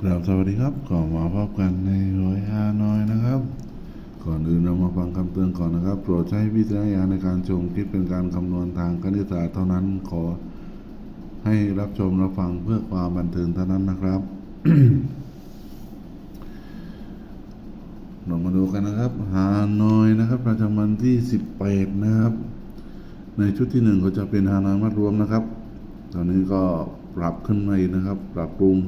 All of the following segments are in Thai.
ครับสวัสดีครับก็มาพบกันในร้อยฮานอยนะครับ ก่อนอื่นเรามาฟังคำเตือนก่อนนะครับ โปรดใช้วิจารณญาณในการชมคลิปเป็นการคำนวณทางคณิตศาสตร์เท่านั้นขอ ให้รับชมรับฟังเพื่อความบันเทิงเท่านั้นนะครับเรามาดูกันนะครับ ฮานอยนะครับ ประจำวันที่ 18 นะครับ ในชุดที่หนึ่งก็จะเป็นฮานอยมัดรวมนะครับ ตอนนี้ก็ปรับขึ้นมาอีกนะครับ ปรับปรุง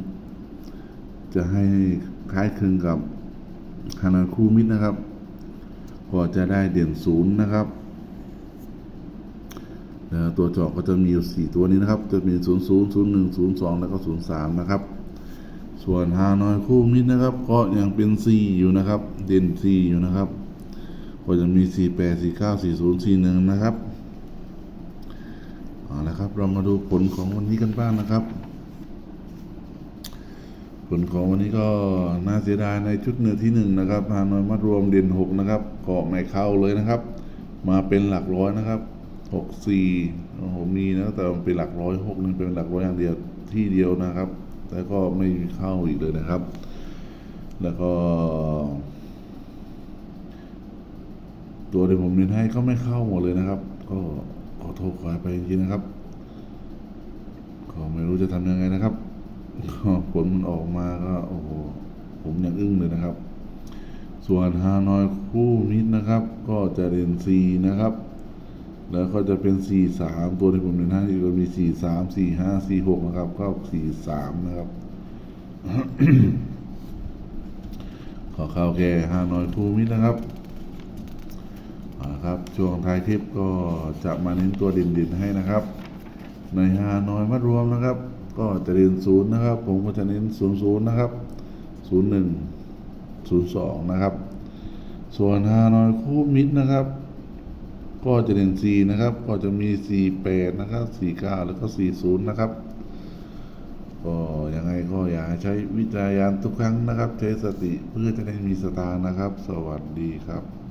จะให้คล้ายคลึงกับฮานอยคู่มิตรนะครับ ก็จะได้เด่นศูนย์นะครับตัวจาะก็จะมีอยู่สี่ตัวนี้นะครับ จะมีศูนย์ศูนย์ศูนย์หนึ่งศูนย์สองแล้วก็ศูนย์สามนะครับ ส่วนฮานอยคู่มิตรนะครับ ก็ยังเป็น C อยู่นะครับ เด่น C อยู่นะครับ ก็จะมี 4 8 4 9 4 0 4 1 นะครับ เอาละครับ เรามาดูผลของวันนี้กันบ้างนะครับ ผลของวันนี้ก็น่าเสียดายในชุดเนื้อที่หนึ่งนะครับฮานอยมัดรวมเด่นหกนะครับก็ไม่เข้าเลยนะครับ มาเป็นหลักร้อยนะครับหกสี่โอ้โหมีนะแต่มันเป็นหลักร้อยหกนึงเป็นหลักร้อยอย่างเดียวที่เดียวนะครับ แต่ก็ไม่เข้าอีกเลยนะครับ แล้วก็ตัวที่ผมเรียนให้ก็ไม่เข้าหมดเลยนะครับ ก็ขอโทษขออภัยจริงๆนะครับ ก็ไม่รู้จะทำยังไงนะครับ ก็ผลมันออกมาก็โอ้โหผมยังอึ้งเลยนะครับ ส่วนฮานอยคู่มิตรนะครับ ก็จะเรียนซีนะครับ แล้วก็จะเป็นสีสามตัวที่ผมเรียนให้ก็มีสี่สามสีห้าสีหกนะครับก็สีสามนะครับ ขอเข้าแก่ฮานอยคู่มิตรนะครับเอาละครับ ช่วงท้ายคลิปก็จะมาเน้นตัวเด่นๆให้นะครับ ในฮานอยมัดรวมนะครับ ก็จะเรียนศูนย์นะครับ ผมก็จะเน้นศูนย์ศูนย์นะครับศูนย์หนึ่งศูนย์สองนะครับ ส่วนฮานอยคู่มิตรนะครับ ก็จะเรียนสี่นะครับ ก็จะมีสี่แปดนะครับสี่เก้าแล้วก็สี่ศูนย์นะครับ ก็ยังไงก็อย่าให้ใช้วิจารณญาณทุกครั้งนะครับ ใช้สติเพื่อจะได้มีสตางค์นะครับ สวัสดีครับ